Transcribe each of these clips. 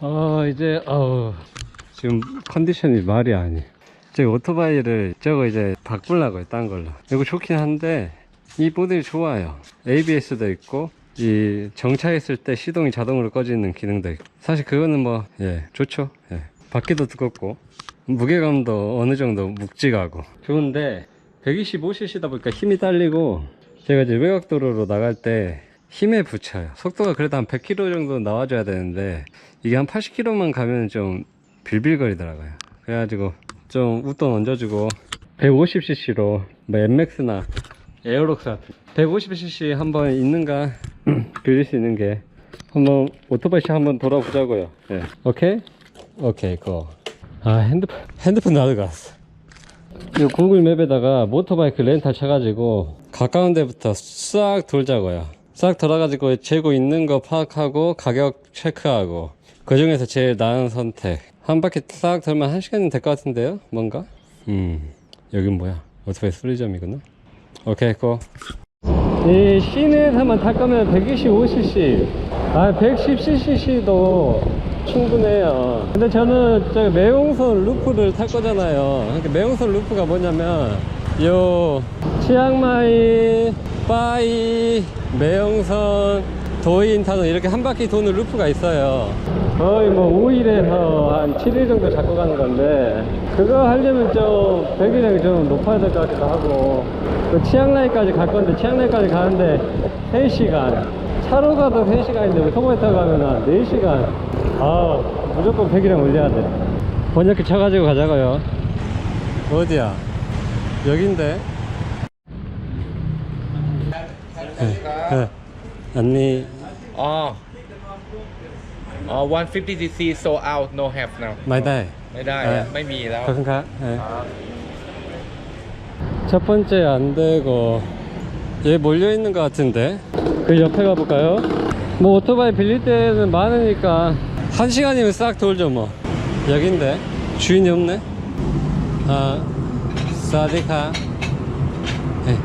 어 이제 어 지금 컨디션이 말이 아니. 제 오토바이를 저거 이제 바꾸려고요 딴 걸로. 이거 좋긴 한데 이 모델이 좋아요. ABS도 있고 이 정차했을 때 시동이 자동으로 꺼지는 기능도 있고 사실 그거는 뭐 예 좋죠. 예. 바퀴도 두껍고 무게감도 어느 정도 묵직하고 좋은데 125cc다 보니까 힘이 딸리고 제가 이제 외곽도로로 나갈 때 힘에 붙여요 속도가 그래도 한 100km 정도 나와줘야 되는데 이게 한 80km만 가면 좀 빌빌거리더라고요 그래가지고 좀 웃돈 얹어주고 150cc로 뭐 엠맥스나 에어록스 같은 150cc 한번 있는가 빌릴 수 있는 게 한번 오토바이 샵 한번 돌아보자고요 예. 오케이? 오케이 고. 아 핸드폰 핸드폰 나도 갔어 이 구글 맵에다가 모토바이크 렌탈 쳐가지고 가까운 데부터 싹 돌자고요 싹 돌아가지고 재고 있는 거 파악하고 가격 체크하고 그 중에서 제일 나은 선택. 한 바퀴 싹 돌면 한 시간은 될 것 같은데요? 뭔가? 음 여긴 뭐야? 오토바이 수리점이구나. 오케이 고. 이 시내에서만 탈 거면 125cc 아 110cc도 충분해요. 근데 저는 저 매용선 루프를 탈 거잖아요. 그러니까 매용선 루프가 뭐냐면 요 치앙마이 빠이 매용선 도인타노 이렇게 한 바퀴 도는 루프가 있어요. 거의 뭐 5일에서 한 7일 정도 잡고 가는 건데 그거 하려면 좀 배기량이 좀 높아야 될 것 같기도 하고. 또 치앙라이까지 갈 건데 치앙라이까지 가는데 3시간. 차로 가도 3시간인데 소모에 타고 가면 한 4시간. 아 무조건 배기량 올려야 돼. 번역기 쳐가지고 가자고요. 어디야? 여긴데 네, 네. 언니 Oh. Oh, 150cc sold out, no have now. ไม่ได้ ไม่ได้ เออ อะไม่มีแล้ว ขอบคุณครับ 네. 첫 번째 안 되고 얘 몰려 있는 것 같은데 그 옆에 가볼까요? 뭐 오토바이 빌릴 때는 많으니까 한 시간이면 싹 돌죠 뭐 여긴데 주인이 없네 아 사디카 네.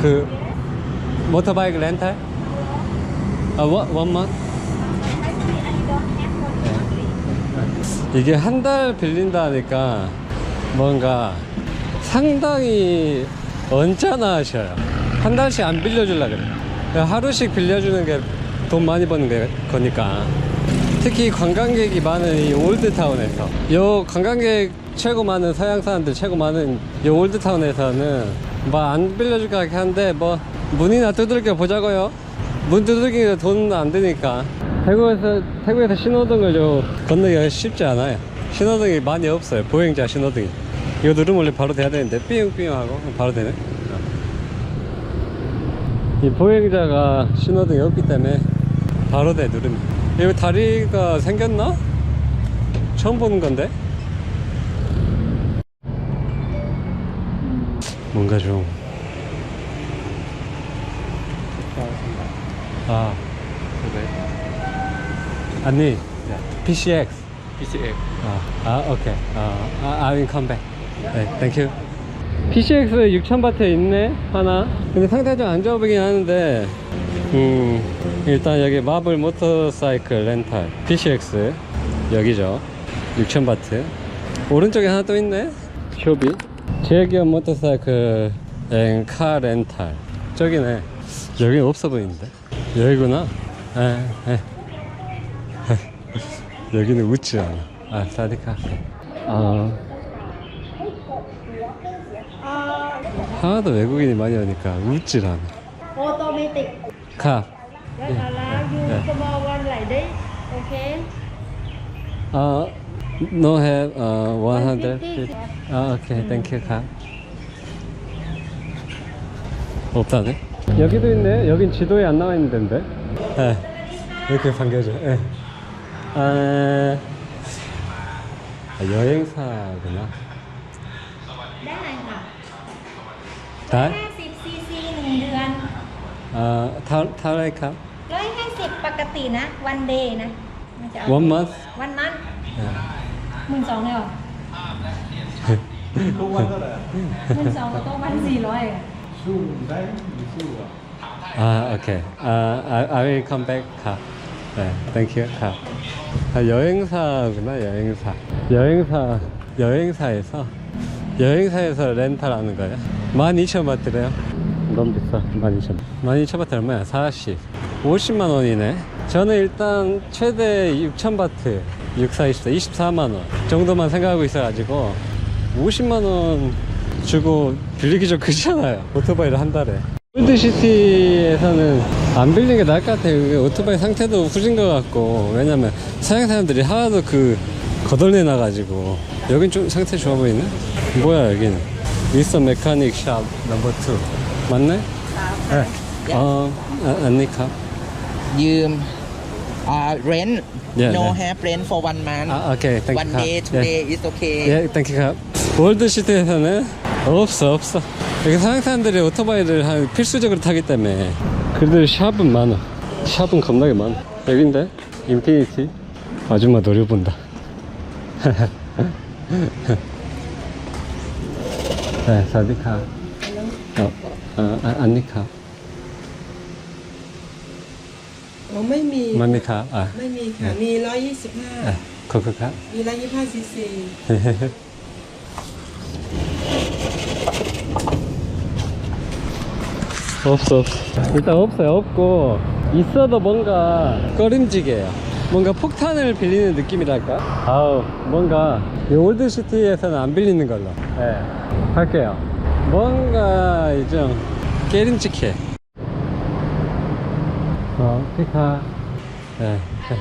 그 모터바이크 렌탈 아 원, 원만 이게 한 달 빌린다 하니까 뭔가 상당히 언짢아 하셔요. 한 달씩 안 빌려주려 그래요. 하루씩 빌려주는 게 돈 많이 버는 게 거니까. 특히 관광객이 많은 이 올드타운에서. 요 관광객 최고 많은 서양 사람들 최고 많은 이 올드타운에서는 뭐 안 빌려줄 것 같긴 한데 뭐 문이나 두들겨 보자고요. 문 두들기가 돈안 드니까. 태국에서, 태국에서 신호등을 좀 건너기가 쉽지 않아요. 신호등이 많이 없어요. 보행자 신호등이. 이거 누르면 원래 바로 돼야 되는데, 삐용삐용 하고 바로 되네. 이 보행자가 신호등이 없기 때문에 바로 돼, 누르면. 여기 다리가 생겼나? 처음 보는 건데? 뭔가 좀. 아, 그래. 아니, PCX. PCX. 아, 아 오케이. 아, 아, I will come back. 네, 땡큐. PCX 6000바트에 있네, 하나. 근데 상태가 좀안 좋아 보이긴 하는데, 음, 일단 여기 마블 모터사이클 렌탈. PCX. 여기죠. 6000바트. 오른쪽에 하나 또 있네. 쇼비. 제기업 모터사이클 앤카 렌탈. 저기네. 여기 없어 보이는데. 여기구나. 에, 에. 여기는 웃지 않아. 아, 사디카. 아. 하나도 외국인이 많이 오니까 웃질 않아. automatic 카. you small one like this okay 아, no have, 어, 100. 150. 아, 오케이. 땡큐, 카. 없다네? 여기도 있네. 여긴 지도에 안 나와 있는 데인데. 예. 이렇게 반겨져. 예. 아, 아, 여행사구나. ได้เลยค่ะ 다? 50 cc หนึ่งเดือน 아, 타, 타라이카? 150 ปกตินะ one day นะมันจะเอา One month? one month 예. หมื่นสองเลยเหรอ ทุกวันเท่าไหร่ หมื่นสองกับตัวพันสี่ร้อย Zoom đấy, Zoom 아, 오케이. I, I will come back. 가. 네, thank you. 가. 아, 여행사구나, 여행사. 여행사, 여행사에서, 여행사에서 렌탈하는 거예요. 12,000바트래요. 너무 비싸, 12,000. 12,000바트 얼마야? 40. 50만 원이네. 저는 일단 최대 6,000바트, 6, 4, 24, 24만 원 정도만 생각하고 있어가지고, 50만 원 주고 빌리기 좀 그렇잖아요 오토바이를 한 달에 홀드시티에서는 안 빌리는 게 나을 것 같아요 오토바이 상태도 후진 것 같고 왜냐면 서양 사람들이 하나도 그 거덜내 나가지고 여긴 좀 상태 좋아 보이네? 뭐야 여기는 미스터 메카닉 샵 넘버 2 맞네? 네. 네. 어, 아, 안니카ยืม Yeah, 음, 아, 네, no yeah. have rent for one month. 아, 오케이. 땡큐. one day, today is okay. 예, 땡큐 컵. 월드시티에서는 없어 없어 여기 서양 사람들이 오토바이를 한 필수적으로 타기 때문에 그래도 샵은 많아 샵은 겁나게 많아 여긴데 인피니티 아줌마 노려본다 네 사디카 어, 어, 아, 안니카 อ๋อไม่มี 만니카 아 ไม่มีค่ะ มี 125 아, 코코카 มี 125ซีซี 없어 없어 일단 없어요 없고. 있어도 뭔가 꺼림직해요. 뭔가 폭탄을 빌리는 느낌이랄까? 아우 뭔가 이 올드시티에서는 안 빌리는 걸로. 네. 할게요. 뭔가 좀 깨림직해. 어 피카. 네 네,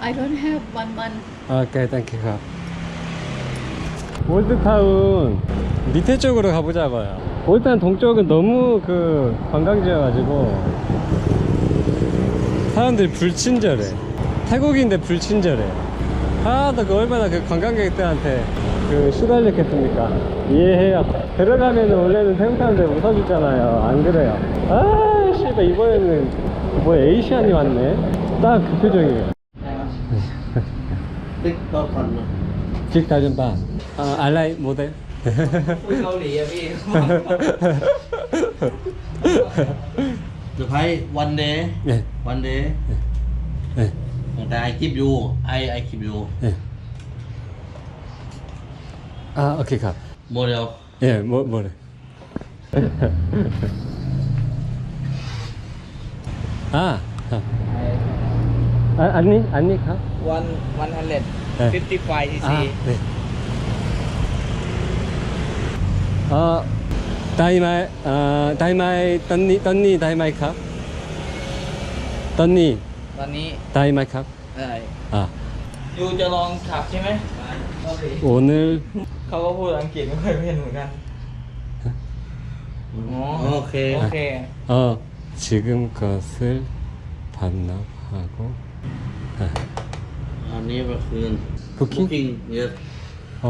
I don't have one month. 오케이 땡큐 가 올드타운 밑에 쪽으로 가보자고요. 올드타운 동쪽은 너무 그 관광지여가지고. 사람들이 불친절해. 태국인데 불친절해. 하나도 그 얼마나 그 관광객들한테 그 시달렸겠습니까? 이해해요. 들어가면 원래는 태국 사람들 웃어주잖아요. 안 그래요? 아 씨발 이번에는 뭐 에이시안이 왔네. 딱 그 표정이에요 tích to phần rồi chích cao chân bàn ờ, à, ai lại bố tên được hay one day. Yeah. one day. Yeah. แต่ I keep you I I keep you? À. อไอคลิปยู 예. 아, 오케이, 가. โมเดล 예, 뭐, 뭐래. 아, 아. 아, 안니? 안니, 가? one 100 네. 55 cc 아, 네. 어, 다이마이, 아, 다이마이, 던니, 던니, 다이마이 카? 던니, ตอนนี้ 다이마이 카? เอ่อ 아, ยูจะลองขับใช่ไหม 오늘 เขาก็พูดอังกฤษไม่ค่อยเป็นเหมือนกัน อ๋อ โอเค โอเค 어, 지금 것을 반납하고, 아, อันนี้ก็คือ Booking? booking yes 어,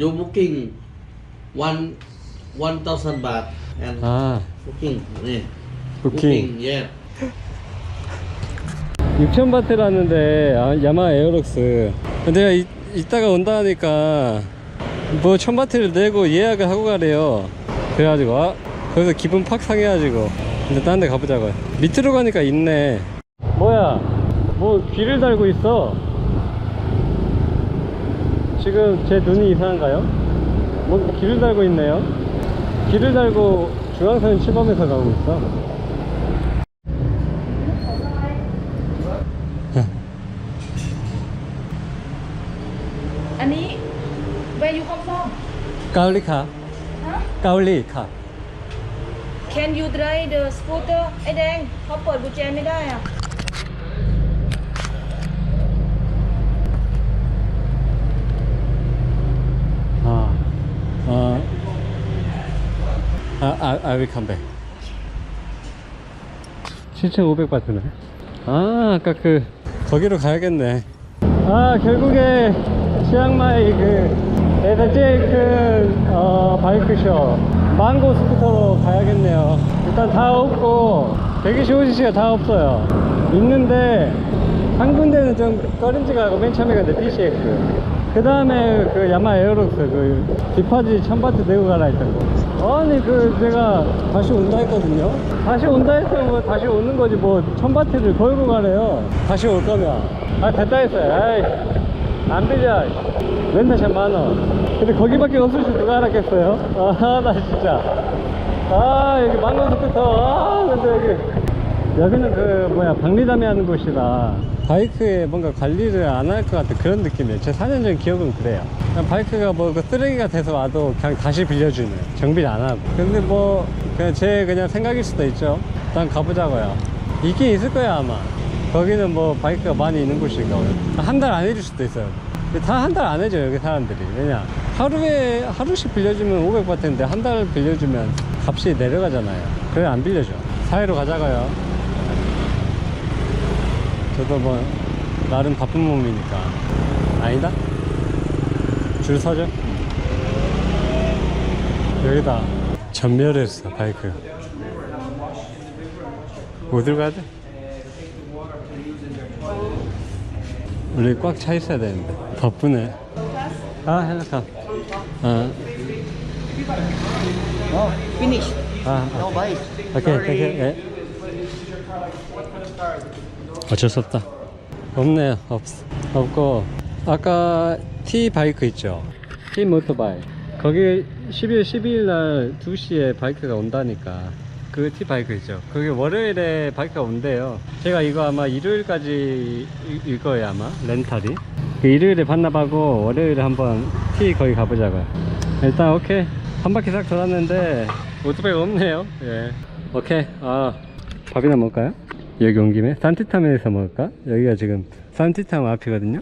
you booking one one thousand บาท and 아, booking นี่ 부킹. yes 6,000바트라는데, 아, 야마 에어록스. 내가 이, 이따가 온다 하니까, 뭐, 1,000바트를 내고 예약을 하고 가래요. 그래가지고, 아, 거기서 기분 팍 상해가지고. 근데 딴 데 가보자고요. 밑으로 가니까 있네. 뭐야, 뭐, 귀를 달고 있어. 지금 제 눈이 이상한가요? 뭐, 귀를 달고 있네요. 귀를 달고 중앙선 침범해서 가고 있어. อันนี้ where you come from 가을리 카. ฮะ 가을리 카. Can you drive the scooter ไอ้แดงเขาเปิดกุญแจไม่ได้อ่ะ 아, 아, will come back. 7,500 바트네. 아, 아까 그, 거기로 가야겠네. 아, 결국에, 치앙마이 그, 에서 제일 큰, 어, 바이크쇼, 망고 스쿠터로 가야겠네요. 일단 다 없고, 125cc가 다 없어요. 있는데, 한 군데는 좀 꺼림직하고 맨 처음에 갔는데 PCX. 그 다음에 그 야마 에어록스 그 디파지 천바트 내고 가라 했던 거 아니 그 제가 다시 온다 했거든요. 다시 온다 했으면 뭐 다시 오는 거지 뭐 천바트를 걸고 가래요. 다시 올 거면. 아 됐다 했어요. 아이 안 빌려. 렌터샵 만원. 근데 거기밖에 없을 줄 누가 알았겠어요? 아 나 진짜. 아 여기 망원석부터 아 근데 여기 여기는 그 뭐야 박리담회 하는 곳이라 바이크에 뭔가 관리를 안 할 것 같은 그런 느낌이에요. 제 4년 전 기억은 그래요. 그냥 바이크가 뭐 그 쓰레기가 돼서 와도 그냥 다시 빌려주는 정비를 안 하고. 근데 뭐 그냥 제 그냥 생각일 수도 있죠. 일단 가보자고요. 있긴 있을 거야 아마. 거기는 뭐 바이크가 많이 있는 거고요 한달 안 해줄 수도 있어요. 다 한 달 안 해줘요 여기 사람들이. 왜냐 하루에 하루씩 빌려주면 500바트인데 한 달 빌려주면 값이 내려가잖아요. 그래 안 빌려줘. 사이로 가자고요 저도 뭐 나름 바쁜 몸이니까. 아니다? 줄 서죠? 여기다. 전멸했어 바이크. 어디로 가야 돼? 원래 꽉차 있어야 되는데. 바쁘네. 아 헬로카 아 Finish. 아, No bike. 오케이, 오케이, 예. 어쩔 수 없다. 없네요, 없, 없고. 아까 T 바이크 있죠? T 모토바이. 거기 12월 12일 날 2시에 바이크가 온다니까. 그 T 바이크 있죠? 그게 월요일에 바이크가 온대요. 제가 이거 아마 일요일까지 일 거예요, 아마. 렌탈이. 그 일요일에 반납하고 월요일에 한번 T 거기 가보자고요. 일단 오케이. 한 바퀴 싹 돌았는데 오토바이가 없네요. 예. 오케이. 아, 밥이나 먹을까요? 여기 온 김에 산티탐에서 먹을까? 여기가 지금 산티탐 앞이거든요.